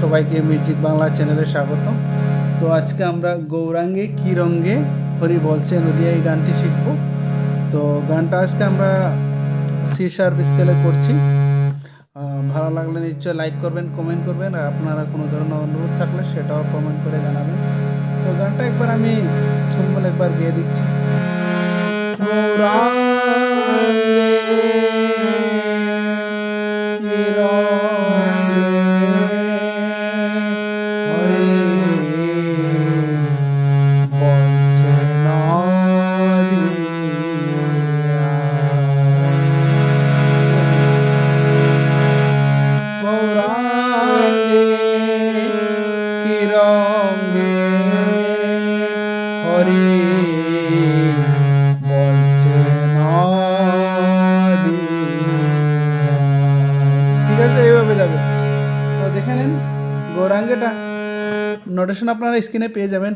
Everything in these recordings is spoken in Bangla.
সবাইকে মিউজিক বাংলা চ্যানেলে স্বাগত তো আজকে আমরা গৌরাঙ্গে কি রঙ্গে হরি বলছে নদিয়া এই গানটি শিখব। তো গানটা আজকে আমরা সি স্কেলে করছি। ভালো লাগলে নিশ্চয়ই লাইক করবেন, কমেন্ট করবেন, আর আপনারা কোনো ধরনের অনুরোধ থাকলে সেটাও কমেন্ট করে জানাবেন। তো গানটা একবার আমি থুলমুল একবার গিয়ে দিচ্ছি হরি নোটেশন আপনারা স্ক্রিনে পেয়ে যাবেন।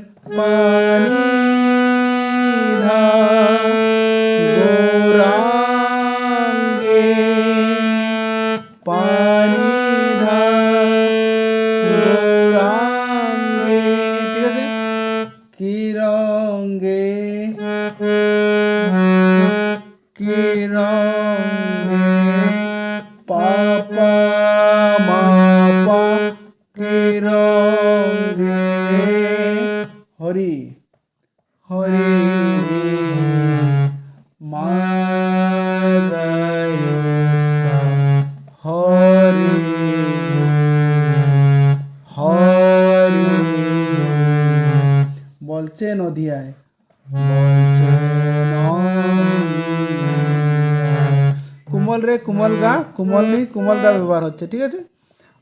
কুমল রে, কুমল গা, কুমল নি, কুমল দা ব্যবহার হচ্ছে, ঠিক আছে?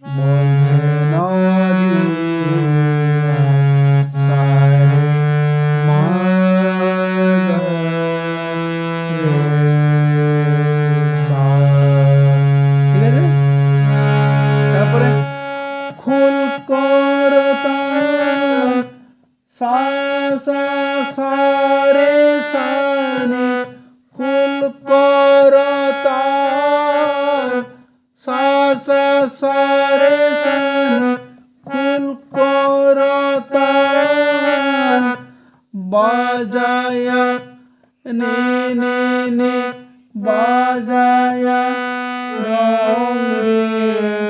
বলছে নদিয়া সারে রে তারপরে খুল করতা সা সা সা, রে, সা খুল করতা সা সা সা রে সা নি খুল করতা বাজায়া, নে নে নে, বাজায়া রঙ্গে রঙ্গে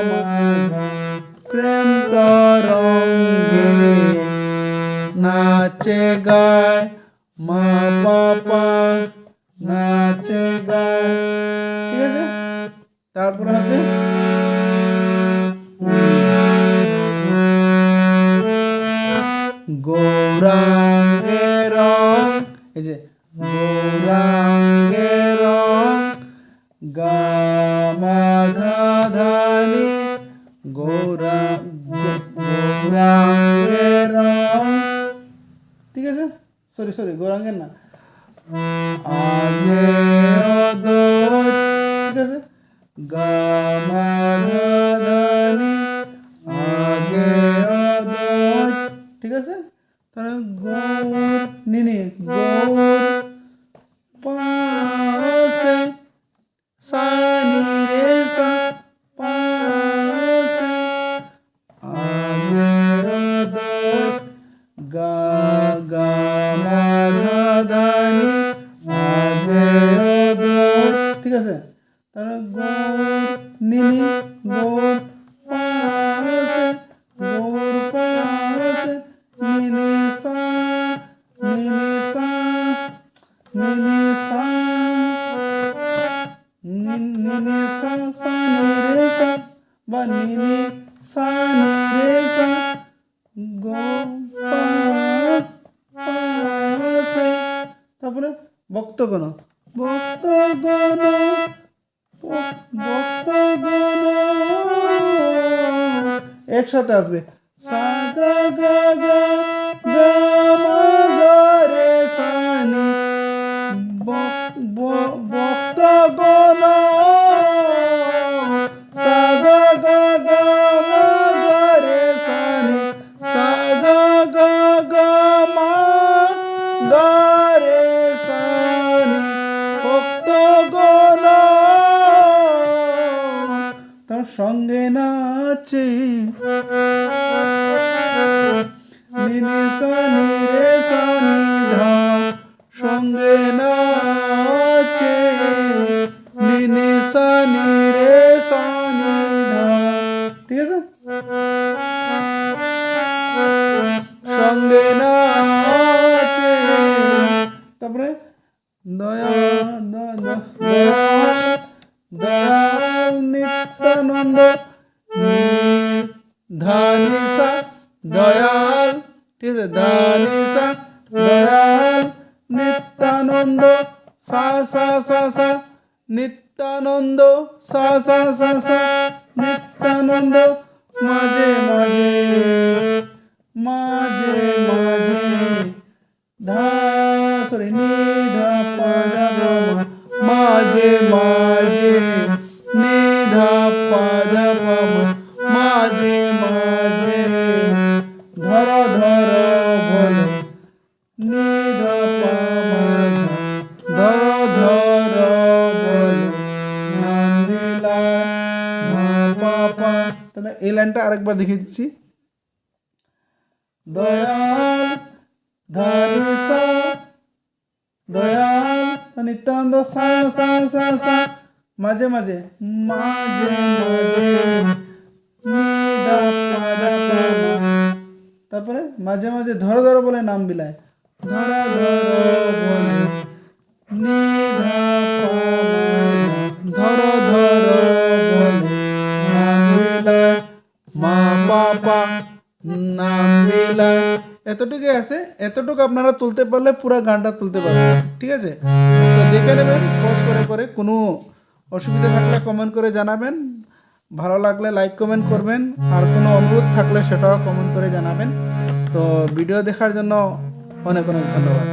পামা প্রেম তরঙ্গে নাচে গায়, মা পাপা নাচে গায়, ঠিক আছে? তারপরে হচ্ছে গৌরাঙ্গে রং, এই যে গৌরা গৌরাঙ্গে ঠিক আছে? সরি সরি গৌরাঙ্গের না। ঠিক আছে? গামাধাধানি নিনি গৌর পাশে গৌর পাশে নিনি সা নিনি সা নিনি সা নি- নিনি সা সা নি রে সা বা নিনি সা নি সা তারপরে ভক্তগণ ভক্তগণ একসাথে আসবে। সা গা গা গা গা মা গা রে সা নি সঙ্গে নাচে আছে। সঙ্গে তারপরে দয়া দ- দ- দয়া নিত্যানন্দ। ধানিসা, দয়াল, ঠিক আছে, ধানিসা, দয়াল, নিত্যানন্দ, সা সা সা সা, নিত্যানন্দ, সা সা সা সা, নিত্যানন্দ, মাঝে মাঝে মাঝে মাঝে, ধা সরি নি, ধা, পা মাঝে মাঝে তাহলে এই লাইনটা আরেকবার দেখিয়ে দিচ্ছি। দয়াল মাঝে মাঝে। তারপরে মাঝে মাঝে, ধরো ধরো বলে নাম বিলায়। ধরো ধরো বলে এতটুকু আছে, এতটুকু আপনারা তুলতে পারলে পুরো গানটা তুলতে পারবেন, ঠিক আছে? তো দেখে নেবেন পজ করে করে, কোনো অসুবিধা থাকলে কমেন্ট করে জানাবেন, ভালো লাগলে লাইক কমেন্ট করবেন, আর কোনো অনুরোধ থাকলে সেটাও কমেন্ট করে জানাবেন। তো ভিডিও দেখার জন্য অনেক অনেক ধন্যবাদ।